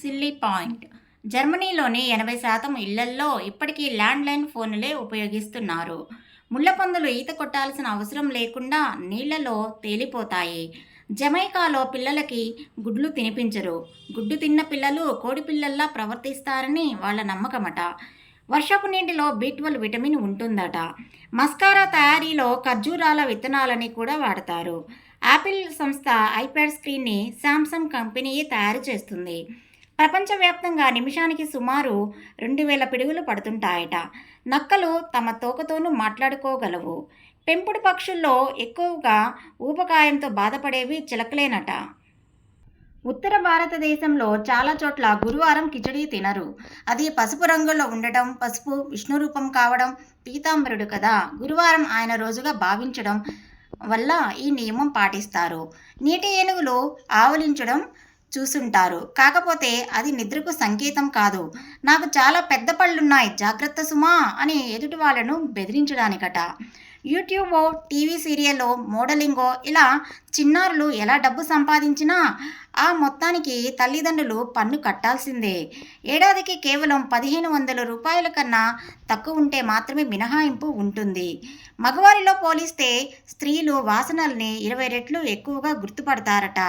Silly point. జర్మనీలోని ఎనభై శాతం ఇళ్ళల్లో ఇప్పటికీ ల్యాండ్లైన్ ఫోన్లే ఉపయోగిస్తున్నారు. ముళ్ళపందులు ఈత కొట్టాల్సిన అవసరం లేకుండా నీళ్ళలో తేలిపోతాయి. జమైకాలో పిల్లలకి గుడ్లు తినిపించరు. గుడ్డు తిన్న పిల్లలు కోడి పిల్లల్లా ప్రవర్తిస్తారని వాళ్ళ నమ్మకమట. వర్షపు నీటిలో బి ట్వెల్వ్ విటమిన్ ఉంటుందట. మస్కారా తయారీలో ఖర్జూరాల విత్తనాలని కూడా వాడతారు. యాపిల్ సంస్థ ఐప్యాడ్ స్క్రీన్ని శాంసంగ్ కంపెనీయే తయారు చేస్తుంది. ప్రపంచవ్యాప్తంగా నిమిషానికి సుమారు రెండు వేల పిడుగులు పడుతుంటాయట. నక్కలు తమ తోకతోనూ మాట్లాడుకోగలవు. పెంపుడు పక్షుల్లో ఎక్కువగా ఊపకాయంతో బాధపడేవి చిలకలేనట. ఉత్తర భారతదేశంలో చాలా చోట్ల గురువారం కిచడీ తినరు. అది పసుపు రంగులో ఉండటం పసుపు విష్ణు రూపం కావడం పీతాంబరుడు కదా గురువారం ఆయన రోజుగా భావించడం వల్ల ఈ నియమం పాటిస్తారు. నీటి ఏనుగులు ఆవలించడం చూసుంటారు. కాకపోతే అది నిద్రకు సంకేతం కాదు. నాకు చాలా పెద్ద పళ్ళున్నాయి. జాగ్రత్త సుమా! అని ఎదుటి వాళ్ళను బెదిరించడానికట. యూట్యూబో టీవీ సీరియల్లో మోడలింగో ఇలా చిన్నారులు ఎలా డబ్బు సంపాదించినా ఆ మొత్తానికి తల్లిదండ్రులు పన్ను కట్టాల్సిందే. ఏడాదికి కేవలం పదిహేను వందల రూపాయల కన్నా తక్కువ ఉంటే మాత్రమే మినహాయింపు ఉంటుంది. మగవారిలో పోలిస్తే స్త్రీలు వాసనల్ని ఇరవై రెట్లు ఎక్కువగా గుర్తుపడతారట.